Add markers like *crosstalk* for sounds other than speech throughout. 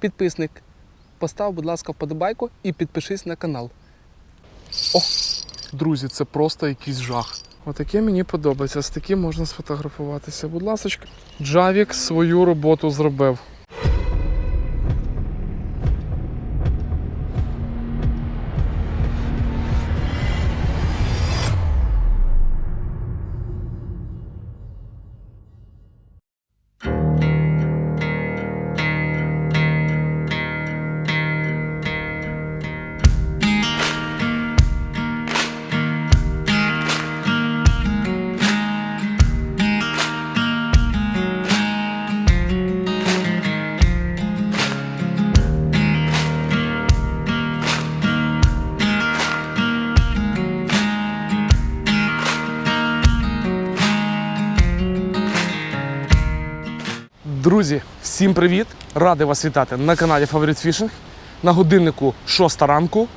підписник, постав, будь ласка, вподобайку і підпишись на канал. О, друзі, це просто якийсь жах. Отаке мені подобається. З таким можна сфотографуватися. Будь ласка, Джавік свою роботу зробив. Друзі, всім привіт! Радий вас вітати на каналі Favorite Fishing. На годиннику 6 ранку.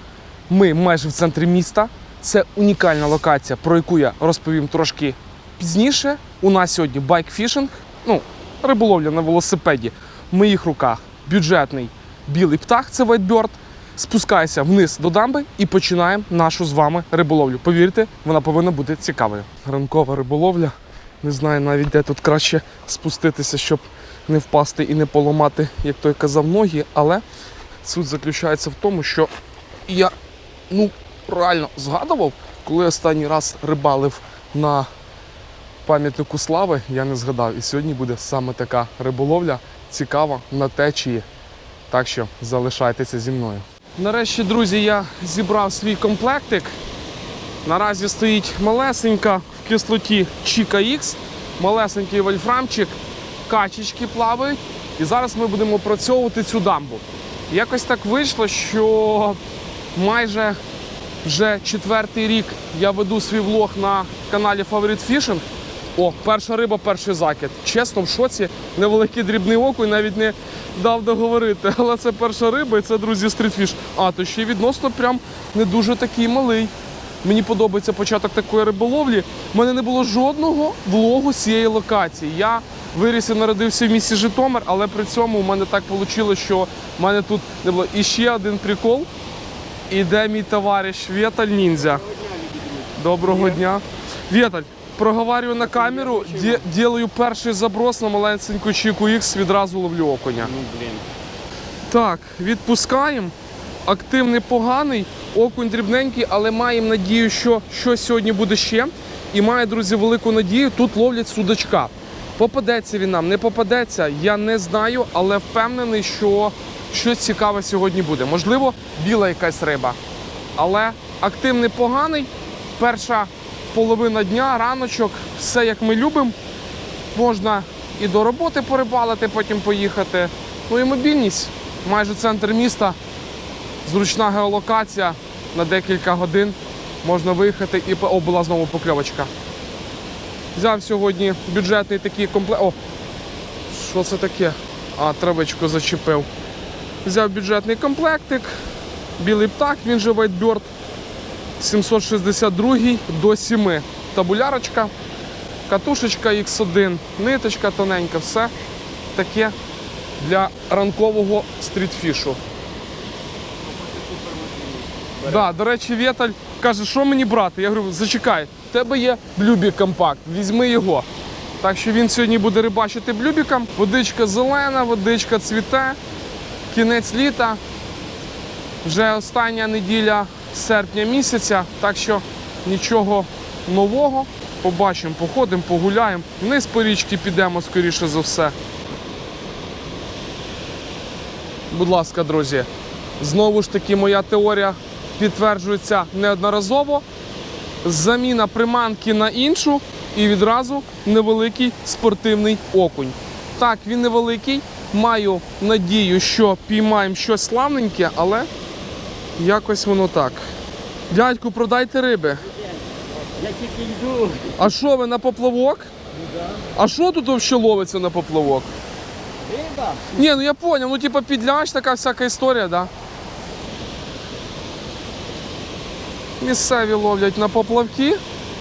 Ми майже в центрі міста. Це унікальна локація, про яку я розповім трошки пізніше. У нас сьогодні байкфішинг, ну, риболовля на велосипеді. В моїх руках бюджетний білий птах це Whitebird. Спускайся вниз до дамби і починаємо нашу з вами риболовлю. Повірте, вона повинна бути цікавою. Ранкова риболовля. Не знаю навіть де тут краще спуститися, щоб не впасти і не поламати, як той казав, ноги. Але суть заключається в тому, що я ну, реально згадував, коли останній раз рибалив на пам'ятнику слави, я не згадав. І сьогодні буде саме така риболовля цікава на течії. Так що залишайтеся зі мною. Нарешті, друзі, я зібрав свій комплектик. Наразі стоїть малесенька в кислоті Чіка X, малесенький вольфрамчик, качечки плавають. І зараз ми будемо опрацьовувати цю дамбу. Якось так вийшло, що майже вже четвертий рік я веду свій влог на каналі Favorite Fishing. О, перша риба, перший закид. Чесно, в шоці, невеликий дрібний окунь, навіть не дав договорити. Але це перша риба і це, друзі, стрітфіш. А, то ще відносно прям не дуже такий малий. Мені подобається початок такої риболовлі. У мене не було жодного влогу з цієї локації. Я виріс і народився в місті Житомир, але при цьому у мене так вийшло, що в мене тут не було. І ще один прикол. Іде мій товариш Вєталь Ніндзя. Доброго дня. Вєталь, проговорюю на камеру, де, делаю перший заброс на маленьку чіку X, відразу ловлю окуня. Ну, блін. Так, відпускаємо. Актив непоганий, окунь дрібненький, але маємо надію, що щось сьогодні буде ще. І маю, друзі, велику надію, тут ловлять судачка. Попадеться він нам, не попадеться, я не знаю, але впевнений, що щось цікаве сьогодні буде. Можливо, біла якась риба. Але актив непоганий. Перша половина дня, раночок, все як ми любимо. Можна і до роботи порибалити, потім поїхати. Ну і мобільність. Майже центр міста, зручна геолокація на декілька годин. Можна виїхати і О, була знову покльовочка. Взяв сьогодні бюджетний такий комплект. О, що це таке? А, травичку зачепив. Взяв бюджетний комплектик, білий птах, він же Whitebird. 762 до 7. Табулярочка, катушечка X1, ниточка тоненька, все таке для ранкового стрітфішу. Да, до речі, Вєталь каже, що мені брати? Я говорю, зачекай, в тебе є блюбік компакт, візьми його. Так що він сьогодні буде рибачити блюбіком. Водичка зелена, водичка цвіте, кінець літа. Вже остання неділя серпня місяця, так що нічого нового. Побачимо, походимо, погуляємо. Вниз по річці підемо, скоріше за все. Будь ласка, друзі, знову ж таки, моя теорія підтверджується неодноразово. Заміна приманки на іншу і відразу невеликий спортивний окунь. Так, він невеликий. Маю надію, що піймаємо щось славненьке, але якось воно так. Дядьку, продайте риби. Я тільки йду. А що ви на поплавок? А що тут взагалі ловиться на поплавок? Риба? Ні, ну я поняв, ну типа підляж, така всяка історія, да? Місцеві ловлять на поплавки,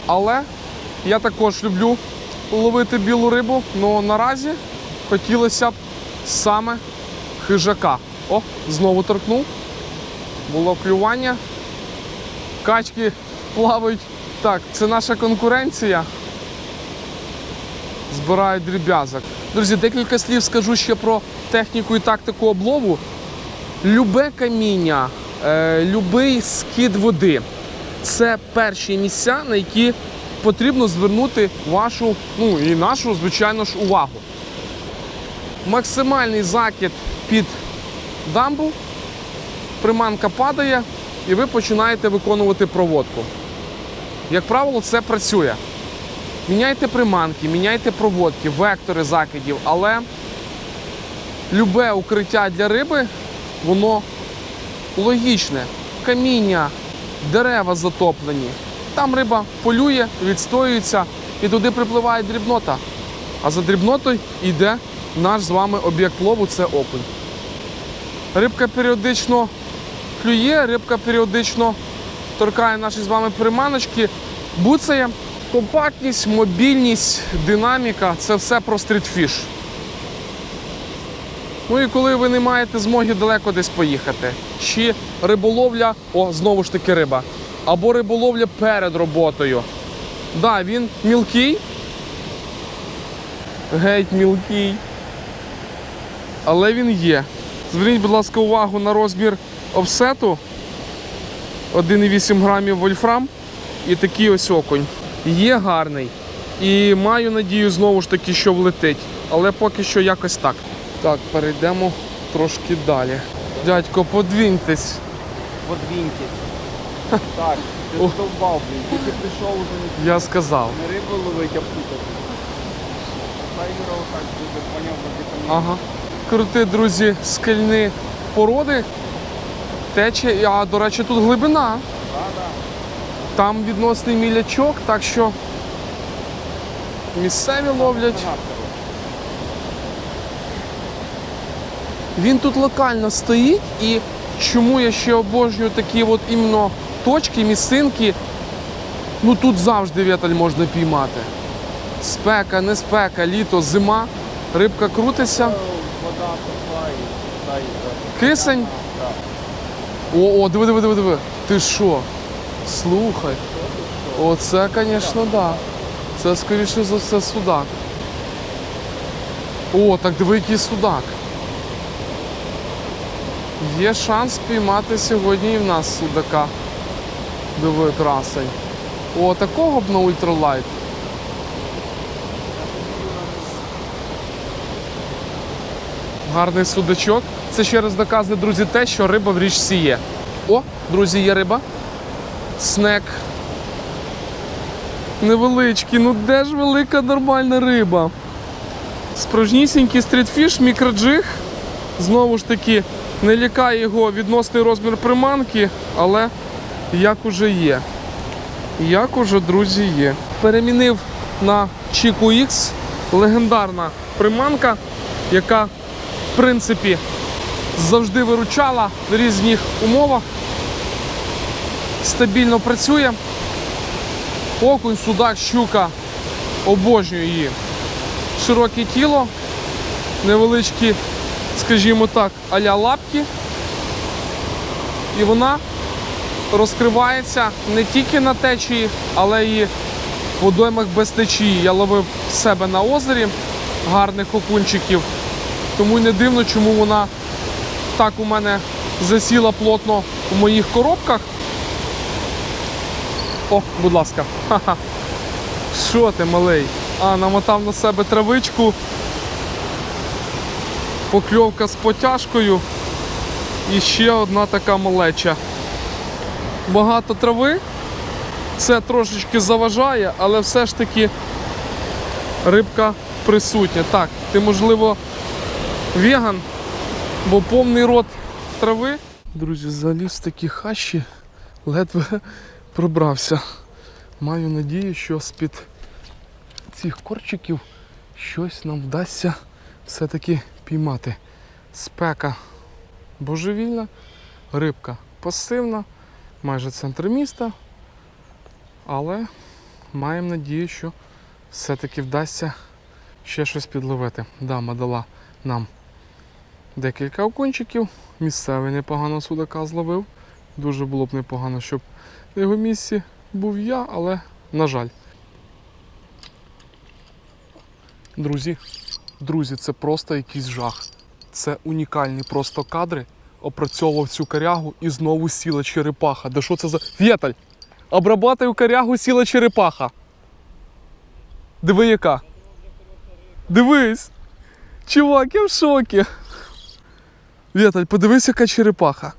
але я також люблю ловити білу рибу, але наразі хотілося б саме хижака. О, знову торкнув. Було клювання. Качки плавають. Так, це наша конкуренція. Збирають дріб'язок. Друзі, декілька слів скажу ще про техніку і тактику облову. Любе каміння, е, любий скид води це перші місця, на які потрібно звернути вашу, ну і нашу, звичайно ж, увагу. Максимальний закид під дамбу, приманка падає, і ви починаєте виконувати проводку. Як правило, це працює. Міняйте приманки, міняйте проводки, вектори закидів, але любе укриття для риби, воно логічне. Каміння, дерева затоплені. Там риба полює, відстоюється і туди припливає дрібнота. А за дрібнотою йде наш з вами об'єкт лову це окунь. Рибка періодично клює, рибка періодично торкає наші з вами приманочки, буцає. Компактність, мобільність, динаміка це все про стрітфіш. Ну і коли ви не маєте змоги далеко десь поїхати, чи риболовля, о, знову ж таки риба, або риболовля перед роботою. Да, він мілкий, геть мілкий, але він є. Зверніть, будь ласка, увагу на розмір офсету 1,8 грамів вольфрам і такий ось окунь. Є гарний. І маю надію знову ж таки, що влетить. Але поки що якось так. Так, перейдемо трошки далі. Дядько, подвіньтесь. Подвіньки. Так, ти стовбав, блін. Тільки прийшов уже Я сказав. не рибу ловить, а путати. Тайгера отак буде, поняв, буде поняв. Ага. Крути, друзі, скельні породи. Тече, а до речі, тут глибина. Там відносний мілячок, так що місцеві ловлять. Він тут локально стоїть, і чому я ще обожнюю такі от іменно точки, місцинки. Ну тут завжди віталь можна піймати. Спека, не спека, літо, зима, рибка крутиться. Вода пішла і. Кисень. О, о, диви, диви, диви, диви. Ти що? Слухай. Оце, звісно, да. Це скоріше за все судак. О, так диви, який судак. Є шанс піймати сьогодні і в нас судака. Диви, красень. О, такого б на ультралайт. Гарний судачок. Це ще раз доказує, друзі, те, що риба в річці є. О, друзі, є риба. Снек. Невеличкий, ну де ж велика нормальна риба? Справжнісінький стрітфіш, мікроджиг. Знову ж таки, не лякає його відносний розмір приманки, але як уже є. Як уже, друзі, є. Перемінив на Chico X легендарна приманка, яка, в принципі, завжди виручала в різних умовах. Стабільно працює. Окунь, судак, щука. Обожнюю її. Широке тіло, невеличкі, скажімо так, аля лапки. І вона розкривається не тільки на течії, але і в водоймах без течії. Я ловив себе на озері гарних окунчиків. Тому й не дивно, чому вона так у мене засіла плотно у моїх коробках. О, будь ласка. Ха-ха. Що ти, малий? А, намотав на себе травичку. Покльовка з потяжкою. І ще одна така малеча. Багато трави. Це трошечки заважає, але все ж таки рибка присутня. Так, ти можливо веган, бо повний рот трави. Друзі, заліз такі хащі, ледве *laughs* пробрався. Маю надію, що з-під цих корчиків щось нам вдасться все-таки піймати. Спека божевільна, рибка пасивна, майже центр міста. Але маємо надію, що все-таки вдасться ще щось підловити. Дама дала нам Декілька окунчиків. Місцевий непогано судака зловив. Дуже було б непогано, щоб на його місці був я, але на жаль. Друзі, друзі, це просто якийсь жах. Це унікальні просто кадри. Опрацьовував цю корягу і знову сіла черепаха. Да що це за. Вєталь! Обрабатую корягу сіла черепаха. Диви яка. Дивись! Чувак, я в шокі. Вєталь, подивись, яка черепаха.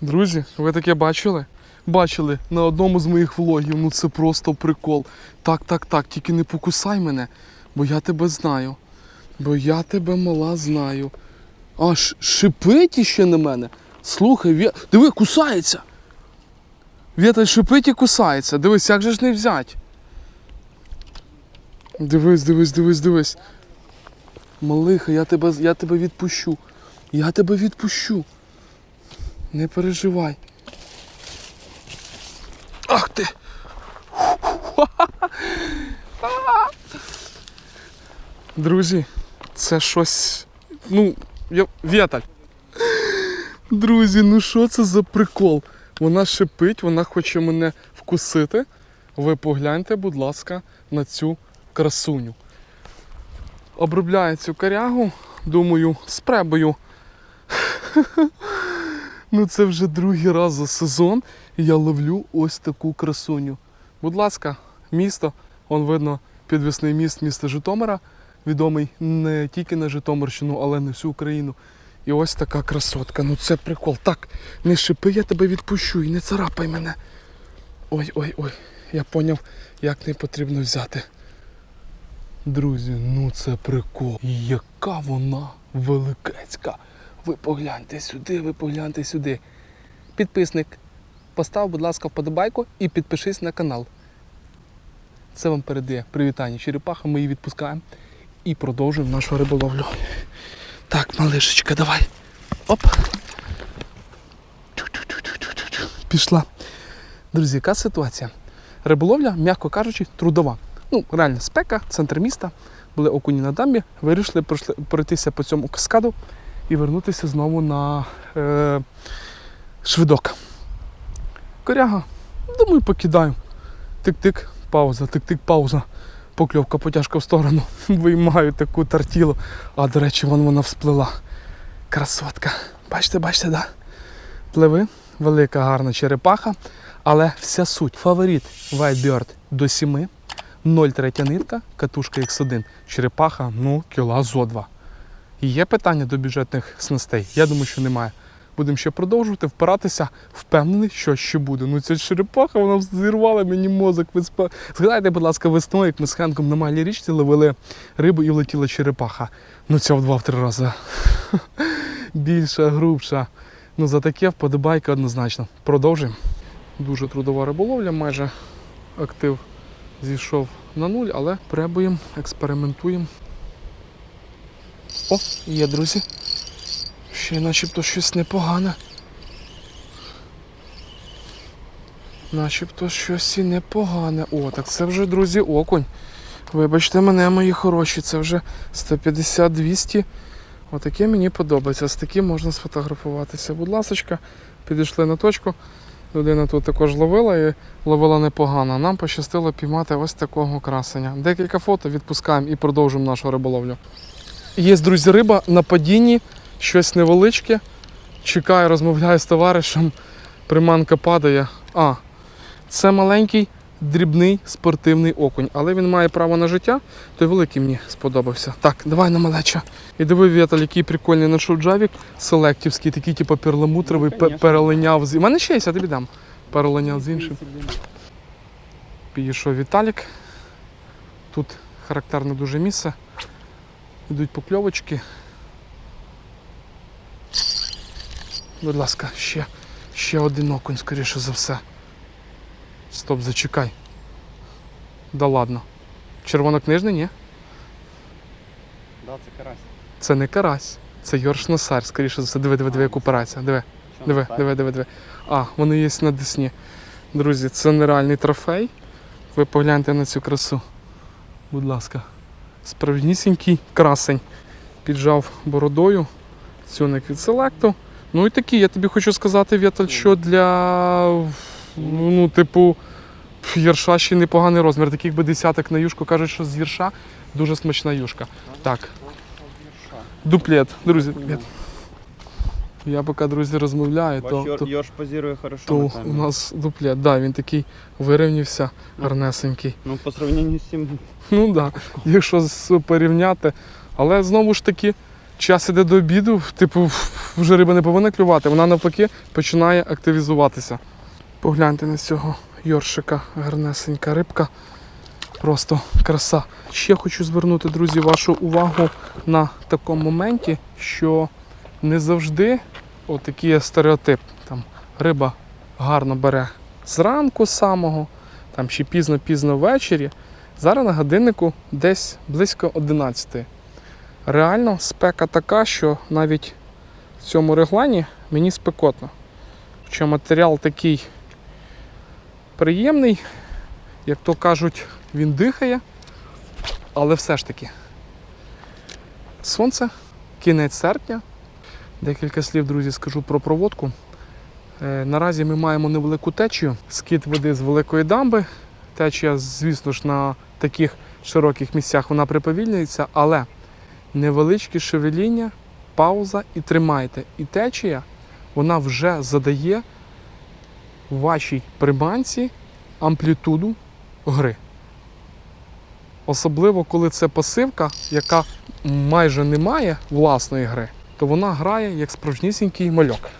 Друзі, ви таке бачили? Бачили на одному з моїх влогів. Ну це просто прикол. Так, так, так, тільки не покусай мене, бо я тебе знаю. Бо я тебе мала знаю. Аж шипить іще на мене. Слухай, Вє... диви, кусається. Вєталь шипить і кусається. Дивись, як же ж не взять. Дивись, дивись, дивись, дивись. Малиха, я тебе, я тебе відпущу. Я тебе відпущу. Не переживай. Ах ти! *laughs* Друзі, це щось. Ну, я. Вєталь. Друзі, ну що це за прикол? Вона шипить, вона хоче мене вкусити. Ви погляньте, будь ласка, на цю красуню. Обробляю цю корягу, думаю, з пребою. *laughs* Ну це вже другий раз за сезон, я ловлю ось таку красуню. Будь ласка, місто, он видно підвісний міст міста Житомира, відомий не тільки на Житомирщину, але й на всю Україну. І ось така красотка. Ну це прикол. Так, не шипи, я тебе відпущу і не царапай мене. Ой, ой, ой, я поняв, як не потрібно взяти. Друзі, ну це прикол. Яка вона великецька. Ви погляньте сюди, ви погляньте сюди. Підписник, постав, будь ласка, вподобайку і підпишись на канал. Це вам передає привітання черепаха, ми її відпускаємо і продовжуємо нашу риболовлю. Так, малишечка, давай. Оп. Пішла. Друзі, яка ситуація? Риболовля, м'яко кажучи, трудова. Ну, реально, спека, центр міста, були окуні на дамбі, вирішили пройтися по цьому каскаду і вернутися знову на е, швидок. Коряга, думаю, покидаю. Тик-тик, пауза, тик-тик, пауза. Покльовка потяжка в сторону. *laughs* Виймаю таку тартілу. А, до речі, вон вона всплила. Красотка. Бачите, бачите, да? Пливи, велика гарна черепаха. Але вся суть. Фаворит Whitebird до 7. 0,3 нитка, катушка X1. Черепаха, ну, кіла зо 2. Є питання до бюджетних снастей? Я думаю, що немає. Будемо ще продовжувати впиратися, впевнений, що ще буде. Ну ця черепаха, вона зірвала мені мозок. Згадайте, будь ласка, весною, як ми з Хенком на малій річці ловили рибу і влетіла черепаха. Ну ця в два-три рази. *laughs* Більша, грубша. Ну за таке вподобайка однозначно. Продовжуємо. Дуже трудова риболовля, майже актив зійшов на нуль, але пробуємо, експериментуємо. О, є, друзі. Ще начебто щось непогане. Начебто щось і непогане. О, так це вже, друзі, окунь. Вибачте мене, мої хороші, це вже 150-200. Отаке мені подобається. З таким можна сфотографуватися. Будь ласка, підійшли на точку. Людина тут також ловила і ловила непогано. Нам пощастило піймати ось такого красення. Декілька фото відпускаємо і продовжуємо нашу риболовлю. Є, друзі, риба на падінні, щось невеличке. Чекаю, розмовляю з товаришем. Приманка падає. А, це маленький дрібний спортивний окунь, але він має право на життя, той великий мені сподобався. Так, давай на малеча. І диви, Віталь, який прикольний знайшов джавік селектівський, такий, типу, перламутровий, пе- Конечно. перелиняв з. У мене ще є, я тобі дам. Перелиняв з іншим. Підійшов Віталік. Тут характерне дуже місце. Йдуть покльовочки. Будь ласка, ще, ще один окунь, скоріше за все. Стоп, зачекай. Да ладно. Червонокнижний, ні? Да, це карась. Це не карась. Це Йорш Носар, скоріше за все. Диви, диви, диви, як операція. Диви, диви, диви, диви, диви. А, вони є на Десні. Друзі, це нереальний трофей. Ви погляньте на цю красу. Будь ласка. Справжнісінький красень. Піджав бородою. Цюник від селекту. Ну і такий, я тобі хочу сказати, Вєталь, що для ну, типу, Єрша ще непоганий розмір. Таких би десяток на юшку кажуть, що з єрша дуже смачна юшка. Так, дуплет. Друзі, я поки, друзі, розмовляю, то, Бач, то, Йор- Йорш позирує хорошо то на у нас дуплет. Да, він такий вирівнявся, гарнесенький. Ну, по сравненню з цим Ну так, да, якщо порівняти. Але знову ж таки, час іде до обіду, типу, вже риба не повинна клювати, вона навпаки починає активізуватися. Погляньте на цього йоршика, гарнесенька рибка. Просто краса. Ще хочу звернути, друзі, вашу увагу на такому моменті, що не завжди отакий є стереотип. Там риба гарно бере зранку самого, там чи пізно-пізно ввечері. Зараз на годиннику десь близько 11. Реально спека така, що навіть в цьому реглані мені спекотно. Хоча матеріал такий приємний, як то кажуть, він дихає, але все ж таки. Сонце, кінець серпня. Декілька слів, друзі, скажу про проводку. Е, Наразі ми маємо невелику течію, скид води з великої дамби. Течія, звісно ж, на таких широких місцях вона приповільнюється, але невеличке шевеління, пауза і тримайте. І течія вона вже задає вашій приманці амплітуду гри. Особливо, коли це пасивка, яка майже не має власної гри, то вона грає як справжнісінький мальок.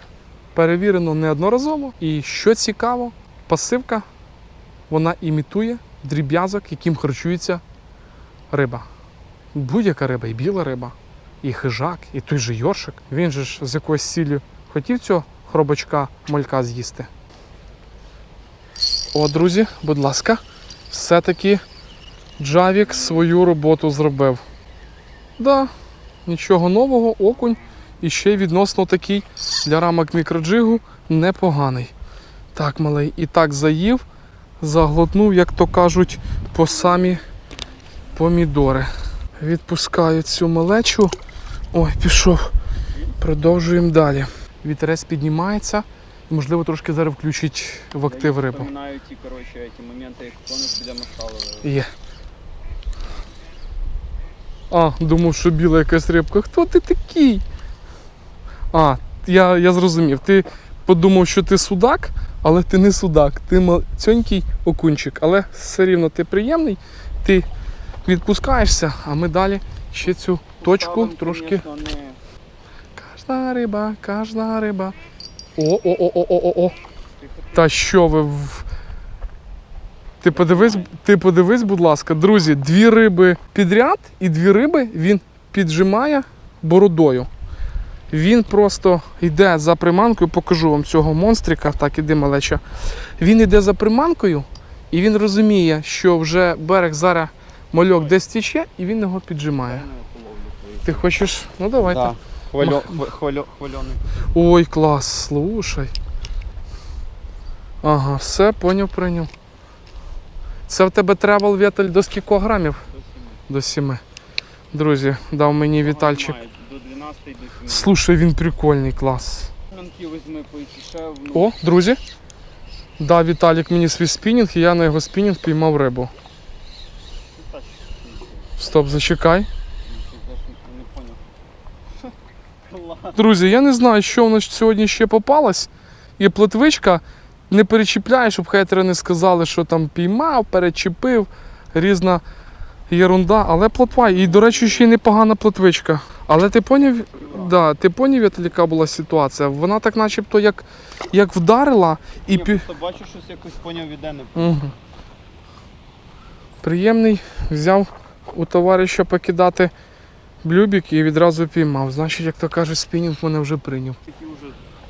Перевірено неодноразово. І що цікаво, пасивка вона імітує дріб'язок, яким харчується риба. Будь-яка риба, і біла риба, і хижак, і той же йоршик. Він же ж з якоюсь ціллю хотів цього хробачка малька з'їсти. О, друзі, будь ласка, все-таки Джавік свою роботу зробив. Да, нічого нового, окунь і ще й відносно такий для рамок мікроджигу непоганий. Так, малий, і так заїв, заглотнув, як то кажуть, по самі помідори. Відпускаю цю малечу. Ой, пішов. Продовжуємо далі. Вітерець піднімається можливо, трошки зараз включить в актив рибу. Вспоминаю ті, коротше, ті моменти, як біля Машалова. Є. А, думав, що біла якась рибка. Хто ти такий? А, я, я зрозумів. Ти подумав, що ти судак, але ти не судак. Ти мацьонький окунчик. Але все рівно ти приємний, ти відпускаєшся, а ми далі ще цю точку трошки. Кожна риба, кожна риба. О, о, о, о, о, о. Та що ви в. Ти подивись, ти подивись, будь ласка, друзі, дві риби підряд і дві риби він піджимає бородою. Він просто йде за приманкою, покажу вам цього монстрика. Так, іди малеча. Він йде за приманкою і він розуміє, що вже берег зараз мальок десь тіче, і він його піджимає. Ти хочеш? Ну давайте. Да. Хвальо, хвальо, хвальоний. Ой, клас, слушай. Ага, все, поняв, прийняв. Це в тебе тревел вітель до скількох грамів? До 7. Друзі, дав мені Вітальчик. До 12 до 7. Слушай, він прикольний, клас. О, друзі. Дав Віталік мені свій спінінг, і я на його спінінг піймав рибу. Стоп, зачекай. Друзі, я не знаю, що в нас сьогодні ще попалось. І плетвичка не перечіпляє, щоб хейтери не сказали, що там піймав, перечепив, різна єрунда. Але плотва. І, до речі, ще й непогана плотвичка. Але ти поняв, да, ти поняв, яка була ситуація? Вона так начебто як, як вдарила і пі... просто бачу, щось якось поняв іде не Угу. Приємний, взяв у товариша покидати блюбік і відразу піймав. Значить, як то кажуть, спінінг мене вже прийняв.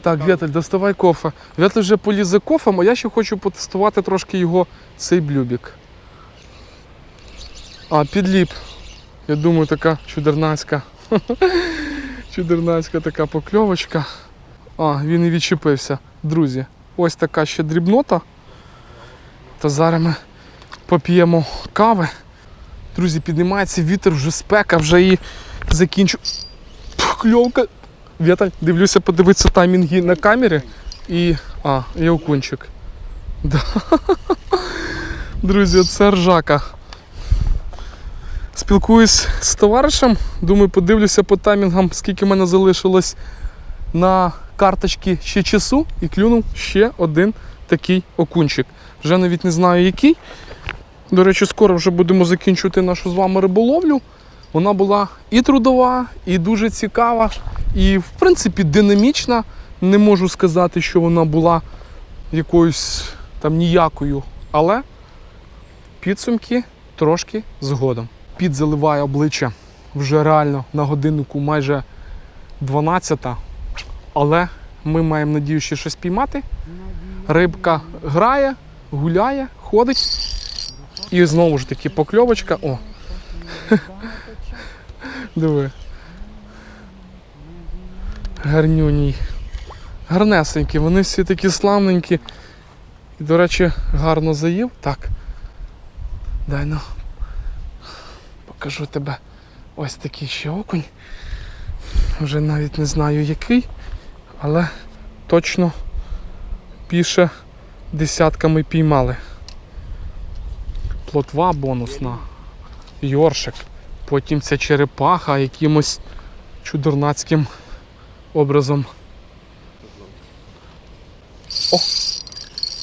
Так, Вєтель, доставай кофе. Вєтель вже поліз за кофем, а я ще хочу потестувати трошки його цей блюбік. А, підліп. Я думаю, така чудернацька. *laughs* чудернацька така покльовочка. А, він і відчепився. Друзі, ось така ще дрібнота. Та зараз ми поп'ємо кави. Друзі, піднімається вітер, вже спека, вже і закінчу. Кльовка. Віталь, дивлюся, подивитися таймінги на камері. І. А, і окунчик. Да. *laughs* Друзі, це ржака. Спілкуюсь з товаришем. Думаю, подивлюся по таймінгам, скільки в мене залишилось на карточці ще часу, і клюнув ще один такий окунчик. Вже навіть не знаю який. До речі, скоро вже будемо закінчувати нашу з вами риболовлю. Вона була і трудова, і дуже цікава, і, в принципі, динамічна. Не можу сказати, що вона була якоюсь там ніякою, але підсумки трошки згодом. Під заливає обличчя вже реально на годиннику майже 12-та. але ми маємо надію ще щось піймати. Рибка грає, гуляє, ходить. І знову ж таки покльовочка. О. *laughs* Диви. Гарнюній. Гарнесенькі, вони всі такі славненькі. І, до речі, гарно заїв. Так. Дай ну. Покажу тебе. Ось такий ще окунь. Вже навіть не знаю який, але точно більше десятками піймали. Плотва бонусна, йоршик, потім ця черепаха якимось чудернацьким образом. О!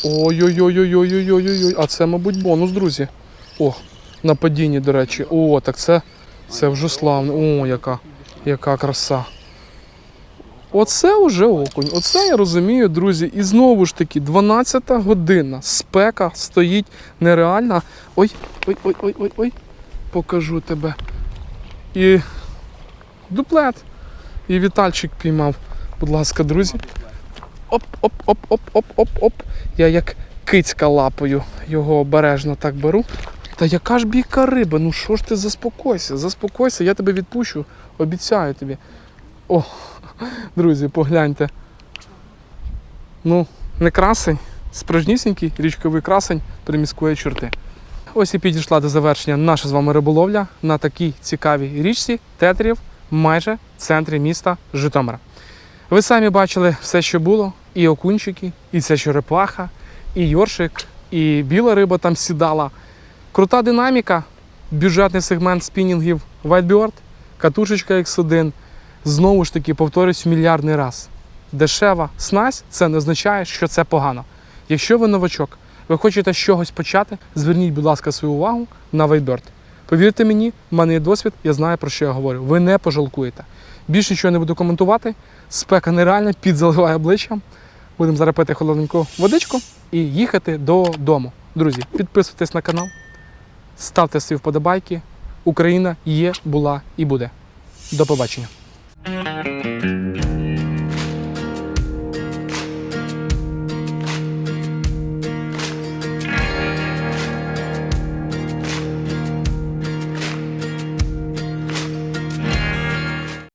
Ой-ой-ой-ой-ой-ой-ой-ой. А це, мабуть, бонус, друзі. О, на падінні, до речі. О, так це, це вже славно. О, яка, яка краса. Оце вже окунь. Оце я розумію, друзі. І знову ж таки, 12 година. Спека стоїть нереальна. Ой, ой, ой, ой, ой, ой. Покажу тебе. І дуплет. І Вітальчик піймав. Будь ласка, друзі. Оп, оп, оп, оп, оп, оп, оп. Я як кицька лапою його обережно так беру. Та яка ж бійка риба? Ну що ж ти заспокойся, заспокойся, я тебе відпущу, обіцяю тобі. О, друзі, погляньте. Ну, не красень, справжнісінький річковий красень приміської чорти. Ось і підійшла до завершення наша з вами риболовля на такій цікавій річці Тетрів, майже в центрі міста Житомира. Ви самі бачили все, що було: і окунчики, і ця черепаха, і йоршик, і біла риба там сідала. Крута динаміка, бюджетний сегмент спінінгів Whitebird, катушечка X1. Знову ж таки, повторюсь мільярдний раз. Дешева снасть це не означає, що це погано. Якщо ви новачок, ви хочете з чогось почати, зверніть, будь ласка, свою увагу на Whitebird. Повірте мені, в мене є досвід, я знаю про що я говорю. Ви не пожалкуєте. Більше нічого не буду коментувати. Спека нереальна, під заливає обличчям. Будемо зараз пити холодненьку водичку і їхати додому. Друзі, підписуйтесь на канал, ставте свої вподобайки. Україна є, була і буде. До побачення. Thank you.